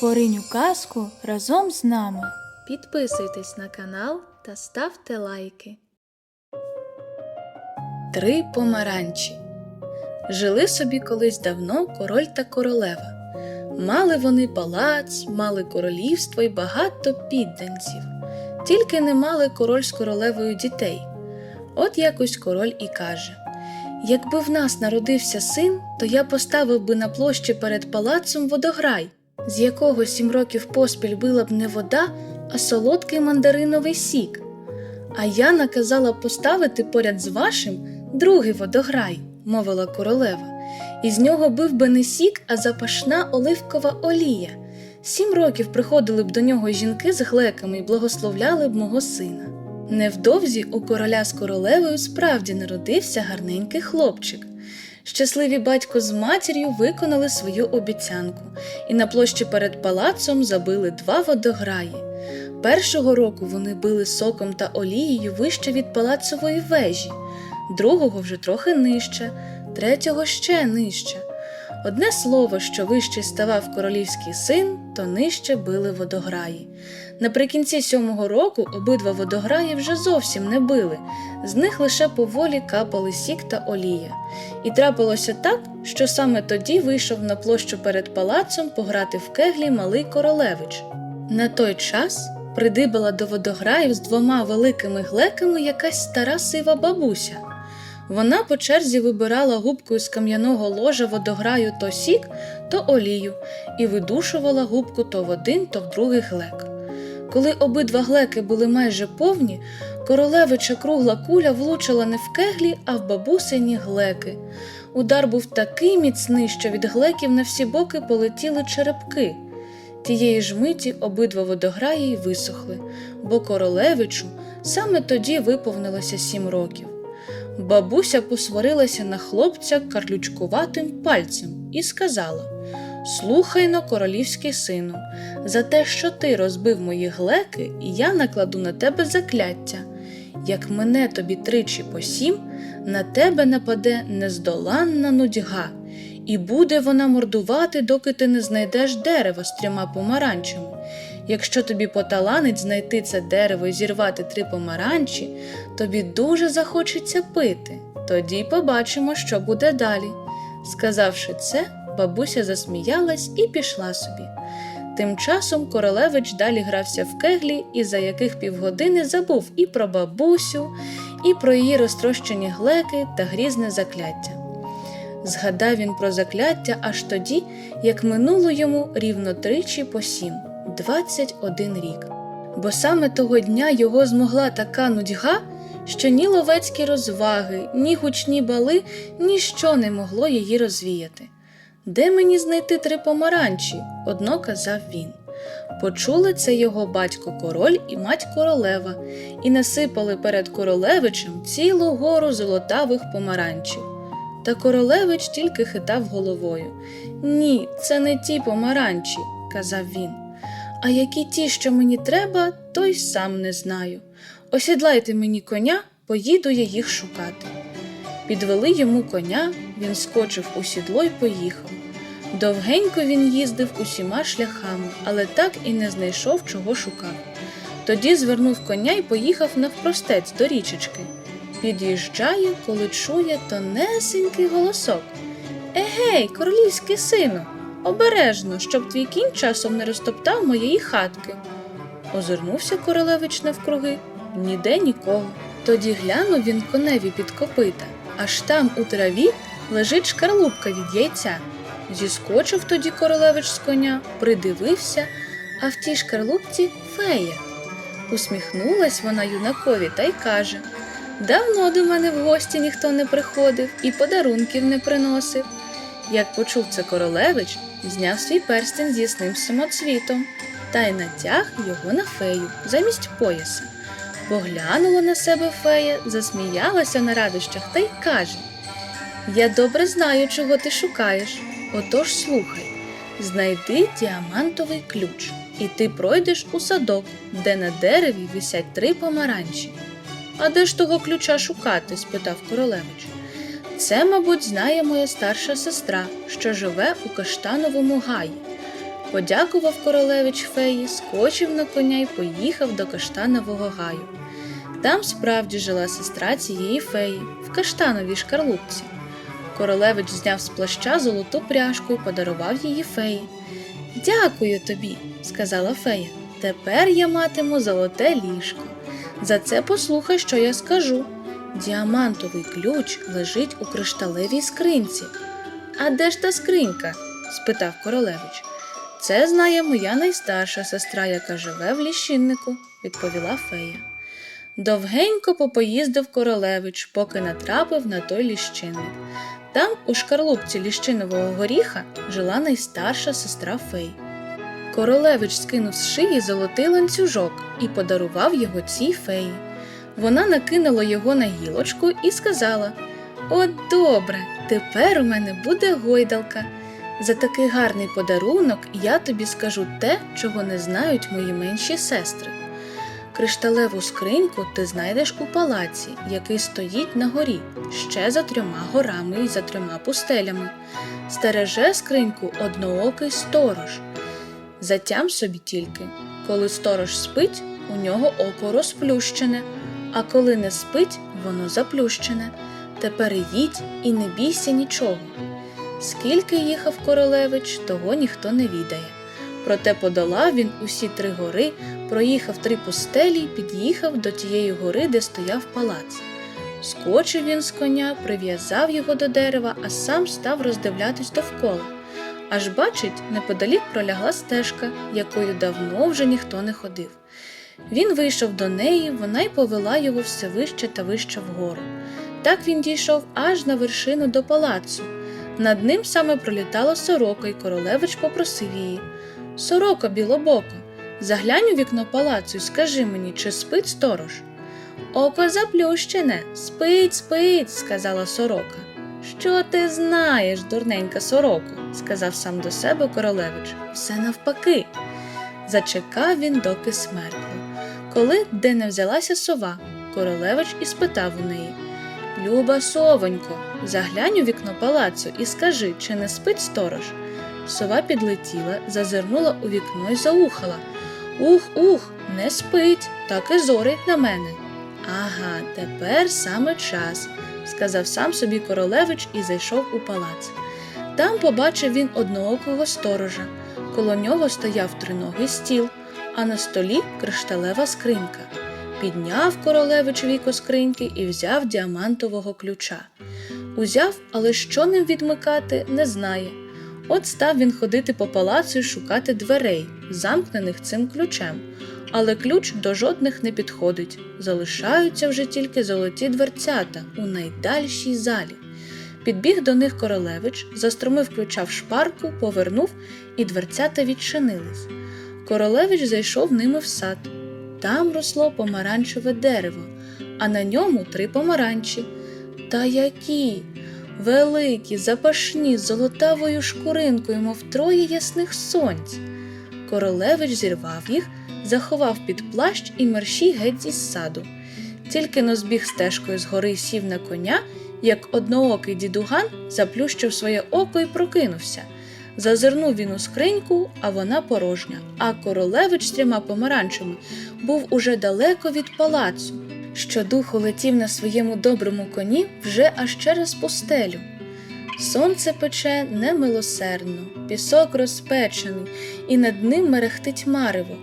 Поринь у казку разом з нами. Підписуйтесь на канал та ставте лайки. Три помаранчі. Жили собі колись давно король та королева. Мали вони палац, мали королівство й багато підданців. Тільки не мали король з королевою дітей. От якось король і каже: Якби в нас народився син, то я поставив би на площі перед палацом водограй, з якого сім років поспіль била б не вода, а солодкий мандариновий сік. А я наказала поставити поряд з вашим другий водограй, мовила королева. Із нього бив би не сік, а запашна оливкова олія. Сім років приходили б до нього жінки з глеками і благословляли б мого сина. Невдовзі у короля з королевою справді народився гарненький хлопчик. Щасливі батько з матір'ю виконали свою обіцянку і на площі перед палацом забили два водограї. Першого року вони били соком та олією вище від палацової вежі, другого вже трохи нижче, третього ще нижче. Одне слово, що вище ставав королівський син, то нижче били водограї. Наприкінці сьомого року обидва водограї вже зовсім не били, з них лише поволі капали сік та олія. І трапилося так, що саме тоді вийшов на площу перед палацом пограти в кеглі малий королевич. На той час придибала до водограїв з двома великими глеками якась стара сива бабуся. Вона по черзі вибирала губкою з кам'яного ложа водограю то сік, то олію і видушувала губку то в один, то в другий глек. Коли обидва глеки були майже повні, королевича кругла куля влучила не в кеглі, а в бабусині глеки. Удар був такий міцний, що від глеків на всі боки полетіли черепки. Тієї ж миті обидва водограї й висохли, бо королевичу саме тоді виповнилося сім років. Бабуся посварилася на хлопця карлючкуватим пальцем і сказала: Слухай но, королівський сину, за те, що ти розбив мої глеки, я накладу на тебе закляття. Як мене тобі тричі по сім, на тебе нападе нездоланна нудьга, і буде вона мордувати, доки ти не знайдеш дерева з трьома помаранчами. Якщо тобі поталанить знайти це дерево і зірвати три помаранчі, тобі дуже захочеться пити. Тоді побачимо, що буде далі. Сказавши це, бабуся засміялась і пішла собі. Тим часом королевич далі грався в кеглі і за яких півгодини забув і про бабусю, і про її розтрощені глеки та грізне закляття. Згадав він про закляття аж тоді, як минуло йому рівно тричі по сім, 21 рік. Бо саме того дня його змогла така нудьга, що ні ловецькі розваги, ні гучні бали, ніщо не могло її розвіяти. Де мені знайти три помаранчі? одно казав він. Почули це його батько король і мать королева, і насипали перед королевичем цілу гору золотавих помаранчів. Та королевич тільки хитав головою. Ні, це не ті помаранчі, казав він. А які ті, що мені треба, то й сам не знаю. Осідлайте мені коня, поїду я їх шукати. Підвели йому коня, він скочив у сідло й поїхав. Довгенько він їздив усіма шляхами, але так і не знайшов, чого шукав. Тоді звернув коня й поїхав навпростець до річечки. Під'їжджає, коли чує тонесенький голосок. Егей, королівський сину, обережно, щоб твій кінь часом не розтоптав моєї хатки. Озирнувся королевич навкруги, ніде нікого. Тоді глянув він коневі під копита, аж там у траві лежить шкарлупка від яйця. Зіскочив тоді королевич з коня, придивився, а в тій шкарлупці фея. Усміхнулась вона юнакові та й каже Давно до мене в гості ніхто не приходив і подарунків не приносив. Як почув це королевич, зняв свій перстень з ясним самоцвітом та й натяг його на фею замість пояса. Поглянула на себе фея, засміялася на радощах та й каже Я добре знаю, чого ти шукаєш. Отож слухай, знайди діамантовий ключ, і ти пройдеш у садок, де на дереві висять три помаранчі. А де ж того ключа шукати? спитав королевич. Це, мабуть, знає моя старша сестра, що живе у каштановому гаї. Подякував королевич феї, скочив на коня й поїхав до каштанового гаю. Там справді жила сестра цієї феї в каштановій шкарлупці. Королевич зняв з плаща золоту пряжку і подарував її феї. Дякую тобі, сказала фея. Тепер я матиму золоте ліжко. За це послухай, що я скажу. Діамантовий ключ лежить у кришталевій скринці. А де ж та скринька? спитав королевич. Це знає моя найстарша сестра, яка живе в ліщиннику, відповіла фея. Довгенько попоїздив королевич, поки натрапив на той ліщинник. Там, у шкарлупці ліщинового горіха, жила найстарша сестра фей. Королевич скинув з шиї золотий ланцюжок і подарував його цій феї. Вона накинула його на гілочку і сказала: От добре, тепер у мене буде гойдалка. За такий гарний подарунок я тобі скажу те, чого не знають мої менші сестри. Кришталеву скриньку ти знайдеш у палаці, який стоїть на горі, ще за трьома горами і за трьома пустелями. Стереже скриньку одноокий сторож. Затям собі тільки, коли сторож спить, у нього око розплющене, а коли не спить, воно заплющене. Тепер їдь і не бійся нічого. Скільки їхав королевич, того ніхто не відає. Проте подолав він усі три гори, проїхав три пустелі й під'їхав до тієї гори, де стояв палац. Скочив він з коня, прив'язав його до дерева, а сам став роздивлятись довкола. Аж бачить, неподалік пролягла стежка, якою давно вже ніхто не ходив. Він вийшов до неї, вона й повела його все вище та вище вгору. Так він дійшов аж на вершину до палацу. Над ним саме пролітала сорока, і королевич попросив її. Сороко, білобоко, заглянь у вікно палацу і скажи мені, чи спить сторож. Око заплющене, спить, спить, сказала сорока. Що ти знаєш, дурненька сороко, сказав сам до себе королевич. Все навпаки. Зачекав він, доки смеркло. Коли де не взялася сова, королевич і спитав у неї Люба совонько, заглянь у вікно палацу і скажи, чи не спить сторож. Сова підлетіла, зазирнула у вікно і заухала. Ух, ух, не спить, так і зорить на мене. Ага, тепер саме час, сказав сам собі королевич і зайшов у палац. Там побачив він одноокого сторожа. Коло нього стояв триногий стіл, а на столі кришталева скринька. Підняв королевич віко скриньки і взяв діамантового ключа. Узяв, але що ним відмикати, не знає. От став він ходити по палацу і шукати дверей, замкнених цим ключем, але ключ до жодних не підходить. Залишаються вже тільки золоті дверцята у найдальшій залі. Підбіг до них королевич, застромив ключа в шпарку, повернув, і дверцята відчинились. Королевич зайшов ними в сад. Там росло помаранчеве дерево, а на ньому три помаранчі. Та які! Великі, запашні, з золотавою шкуринкою, мов троє ясних сонць. Королевич зірвав їх, заховав під плащ і мерщій геть із саду. Тільки но збіг стежкою згори й сів на коня, як одноокий дідуган заплющив своє око і прокинувся. Зазирнув він у скриньку, а вона порожня, а королевич з трьома помаранчами був уже далеко від палацу. Щодуху летів на своєму доброму коні вже аж через пустелю. Сонце пече немилосердно, пісок розпечений, і над ним мерехтить марево.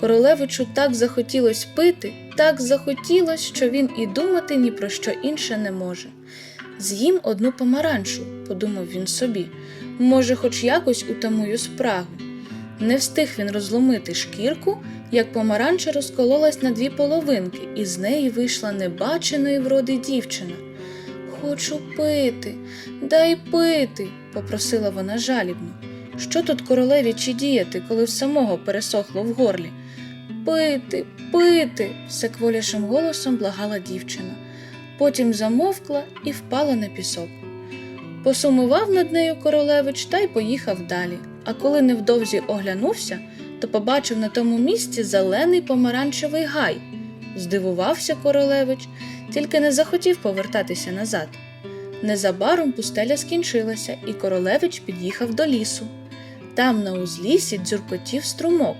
Королевичу так захотілось пити, так захотілось, що він і думати ні про що інше не може. З'їм одну помаранчу, подумав він собі, може, хоч якось утамую спрагу. Не встиг він розломити шкірку, як помаранча розкололась на дві половинки, і з неї вийшла небаченої вроди дівчина. Хочу пити, дай пити, попросила вона жалібно. Що тут королеві чи діяти, коли в самого пересохло в горлі? Пити, пити, всекволішим голосом благала дівчина. Потім замовкла і впала на пісок. Посумував над нею королевич та й поїхав далі, а коли невдовзі оглянувся, то побачив на тому місці зелений помаранчевий гай. Здивувався королевич, тільки не захотів повертатися назад. Незабаром пустеля скінчилася, і королевич під'їхав до лісу. Там на узліссі дзюркотів струмок.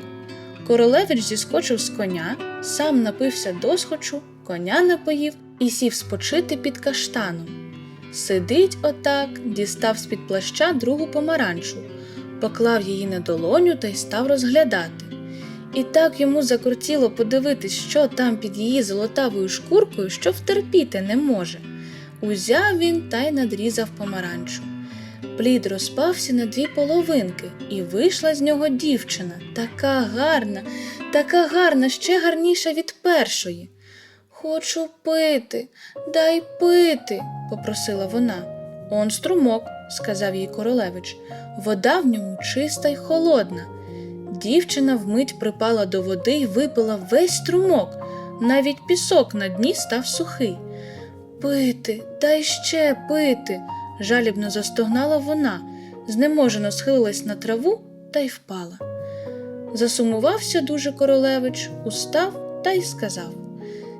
Королевич зіскочив з коня, сам напився досхочу, коня напоїв і сів спочити під каштаном. Сидить отак, дістав з-під плаща другу помаранчу, поклав її на долоню та й став розглядати. І так йому закрутіло подивитись, що там під її золотавою шкуркою, що втерпіти не може. Узяв він та й надрізав помаранчу. Плід розпався на дві половинки, і вийшла з нього дівчина, така гарна, така гарна, ще гарніша від першої. Хочу пити, дай пити, попросила вона. Он струмок, сказав їй королевич. Вода в ньому чиста й холодна. Дівчина вмить припала до води й випила весь струмок, навіть пісок на дні став сухий. Пити, дай ще пити, жалібно застогнала вона, знеможено схилилась на траву та й впала. Засумувався дуже королевич, устав та й сказав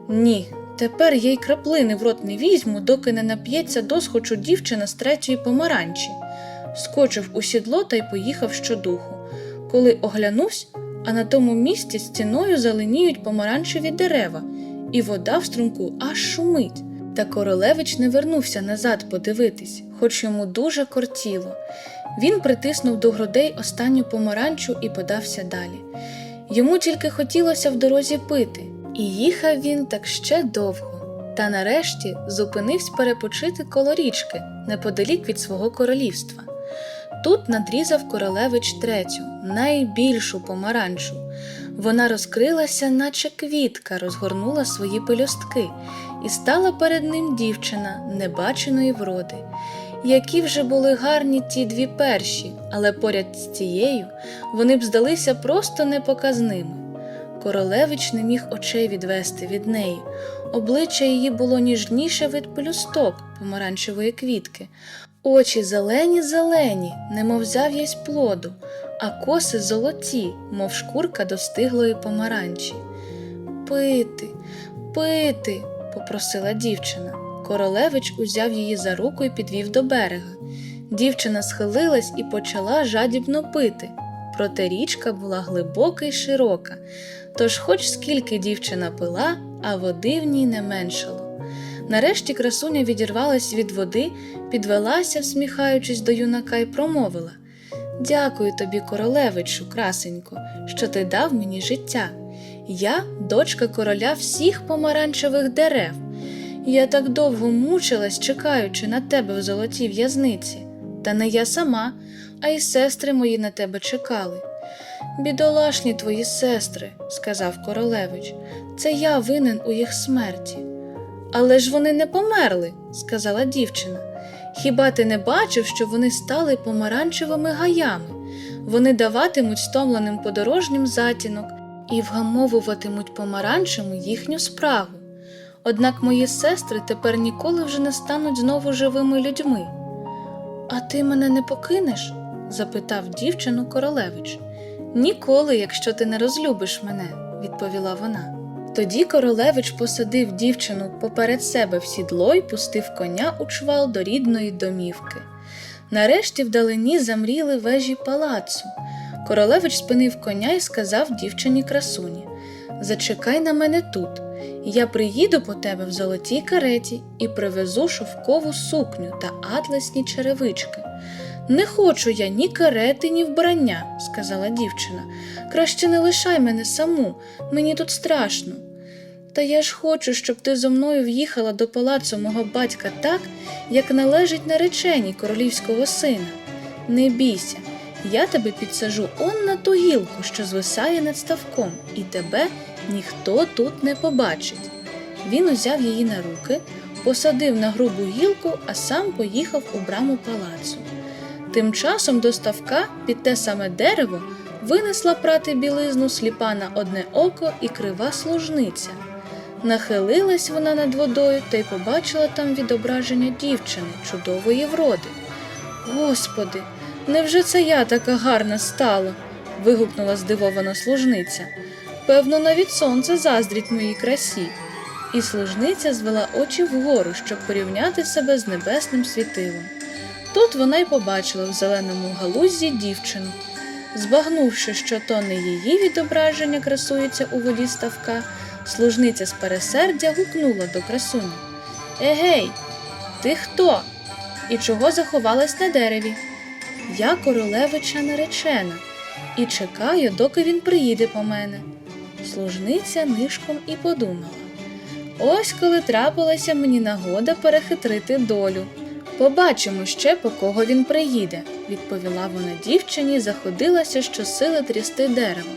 Ні, тепер я й краплини в рот не візьму, доки не нап'ється досхочу дівчина з третьої помаранчі. Скочив у сідло та й поїхав щодуху. Коли оглянувся, а на тому місці стіною зеленіють помаранчеві дерева, і вода в струмку аж шумить. Та королевич не вернувся назад подивитись, хоч йому дуже кортіло. Він притиснув до грудей останню помаранчу і подався далі. Йому тільки хотілося в дорозі пити, і їхав він так ще довго. Та нарешті зупинився перепочити коло річки, неподалік від свого королівства. Тут надрізав королевич третю, найбільшу помаранчу. Вона розкрилася, наче квітка, розгорнула свої пелюстки, і стала перед ним дівчина небаченої вроди. Які вже були гарні ті дві перші, але поряд з цією вони б здалися просто непоказними. Королевич не міг очей відвести від неї. Обличчя її було ніжніше від пелюсток помаранчевої квітки, очі зелені зелені, немов зав'язь плоду, а коси золоті, мов шкурка достиглої помаранчі. Пити, пити, попросила дівчина. Королевич узяв її за руку і підвів до берега. Дівчина схилилась і почала жадібно пити. Проте річка була глибока й широка, тож, хоч скільки дівчина пила, а води в ній не меншало. Нарешті красуня відірвалась від води, підвелася, всміхаючись до юнака, і промовила Дякую тобі, королевичу, красенько, що ти дав мені життя. Я дочка короля всіх помаранчевих дерев. Я так довго мучилась, чекаючи на тебе в золотій в'язниці. Та не я сама, а й сестри мої на тебе чекали. Бідолашні твої сестри, сказав королевич, це я винен у їх смерті. Але ж вони не померли, сказала дівчина. Хіба ти не бачив, що вони стали помаранчевими гаями? Вони даватимуть стомленим подорожнім затінок і вгамовуватимуть помаранчами їхню справу. Однак мої сестри тепер ніколи вже не стануть знову живими людьми. А ти мене не покинеш? запитав дівчину королевич. Ніколи, якщо ти не розлюбиш мене, відповіла вона. Тоді королевич посадив дівчину поперед себе в сідло й пустив коня у чвал до рідної домівки. Нарешті вдалині замріли вежі палацу. Королевич спинив коня і сказав дівчині красуні Зачекай на мене тут. Я приїду по тебе в золотій кареті і привезу шовкову сукню та атласні черевички. Не хочу я ні карети, ні вбрання, сказала дівчина. Краще не лишай мене саму, мені тут страшно. Та я ж хочу, щоб ти зо мною в'їхала до палацу мого батька так, як належить нареченій королівського сина. Не бійся, я тебе підсажу он на ту гілку, що звисає над ставком, і тебе ніхто тут не побачить. Він узяв її на руки, посадив на грубу гілку, а сам поїхав у браму палацу. Тим часом до ставка під те саме дерево винесла прати білизну сліпа на одне око і крива служниця. Нахилилась вона над водою та й побачила там відображення дівчини, чудової вроди. Господи, невже це я така гарна стала? вигукнула здивована служниця. Певно, навіть сонце заздрить моїй красі. І служниця звела очі вгору, щоб порівняти себе з небесним світилом. Тут вона й побачила в зеленому галузі дівчину. Збагнувши, що то не її відображення красується у воді ставка, служниця з пересердя гукнула до красуні. Егей, ти хто? І чого заховалась на дереві? Я королевича наречена і чекаю, доки він приїде по мене. Служниця нишком і подумала. Ось коли трапилася мені нагода перехитрити долю. Побачимо ще, по кого він приїде, відповіла вона дівчині і заходилася щосили трясти дерево.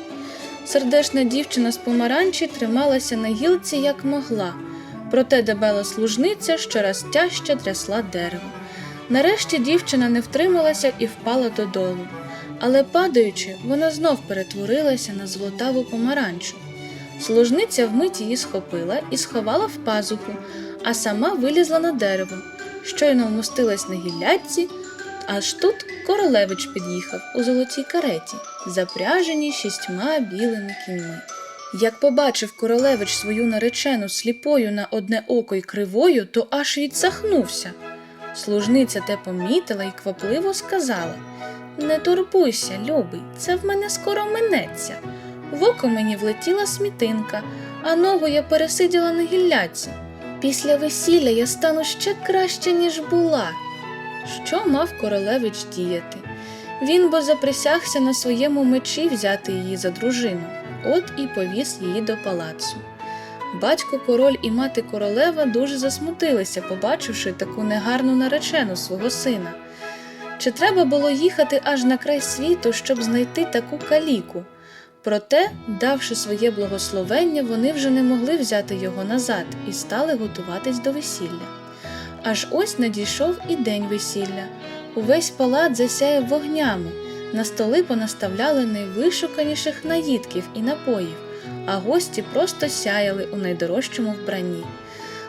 Сердешна дівчина з помаранчі трималася на гілці як могла, проте дебела служниця щораз тяжче трясла дерево. Нарешті дівчина не втрималася і впала додолу. Але падаючи, вона знов перетворилася на золотаву помаранчу. Служниця вмить її схопила і сховала в пазуху, а сама вилізла на дерево. Щойно вмостилась на гіллядці, аж тут королевич під'їхав у золотій кареті, запряженій шістьма білими кіньми. Як побачив королевич свою наречену сліпою на одне око й кривою, то аж відсахнувся. Служниця те помітила і квапливо сказала Не турбуйся, любий, це в мене скоро минеться. В око мені влетіла смітинка, а ногу я пересиділа на гілляці. Після весілля я стану ще краще, ніж була. Що мав королевич діяти? Він бо заприсягся на своєму мечі взяти її за дружину, от і повіз її до палацу. Батько король і мати королева дуже засмутилися, побачивши таку негарну наречену свого сина. Чи треба було їхати аж на край світу, щоб знайти таку каліку? Проте, давши своє благословення, вони вже не могли взяти його назад і стали готуватись до весілля. Аж ось надійшов і день весілля. Увесь палац засяяв вогнями, на столи понаставляли найвишуканіших наїдків і напоїв, а гості просто сяяли у найдорожчому вбранні.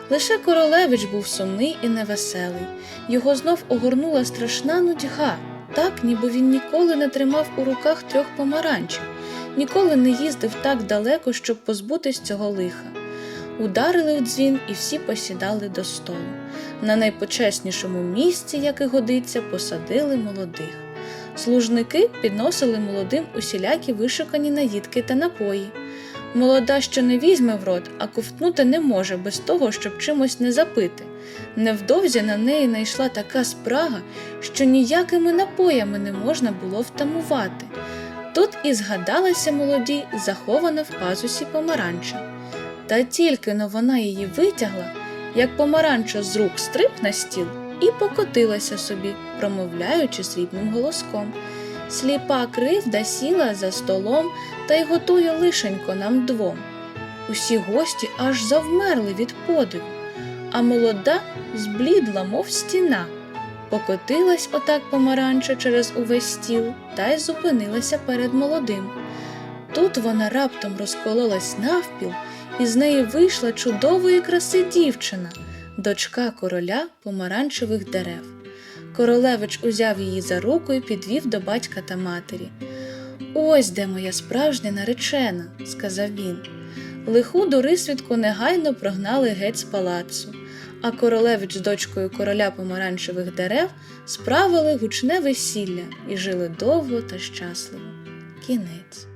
Лише королевич був сумний і невеселий. Його знов огорнула страшна нудьга, так ніби він ніколи не тримав у руках трьох помаранчів, ніколи не їздив так далеко, щоб позбутись цього лиха. Ударили у дзвін і всі посідали до столу. На найпочеснішому місці, як і годиться, посадили молодих. Служники підносили молодим усілякі вишукані наїдки та напої. Молода що не візьме в рот, а ковтнути не може без того, щоб чимось не запити. Невдовзі на неї найшла така спрага, що ніякими напоями не можна було втамувати. Тут і згадалася молоді, захована в пазусі помаранча. Та тільки но вона її витягла, як помаранча з рук стрип на стіл і покотилася собі, промовляючи срібним голоском. Сліпа кривда сіла за столом та й готує лишенько нам двом. Усі гості аж завмерли від подиву, а молода зблідла, мов стіна. Покотилась отак помаранча через увесь стіл та й зупинилася перед молодим. Тут вона раптом розкололась навпіл, і з неї вийшла чудової краси дівчина, дочка короля помаранчевих дерев. Королевич узяв її за руку і підвів до батька та матері. Ось де моя справжня наречена, сказав він. Лиху дорисвідку негайно прогнали геть з палацу, а королевич з дочкою короля помаранчевих дерев справили гучне весілля і жили довго та щасливо. Кінець.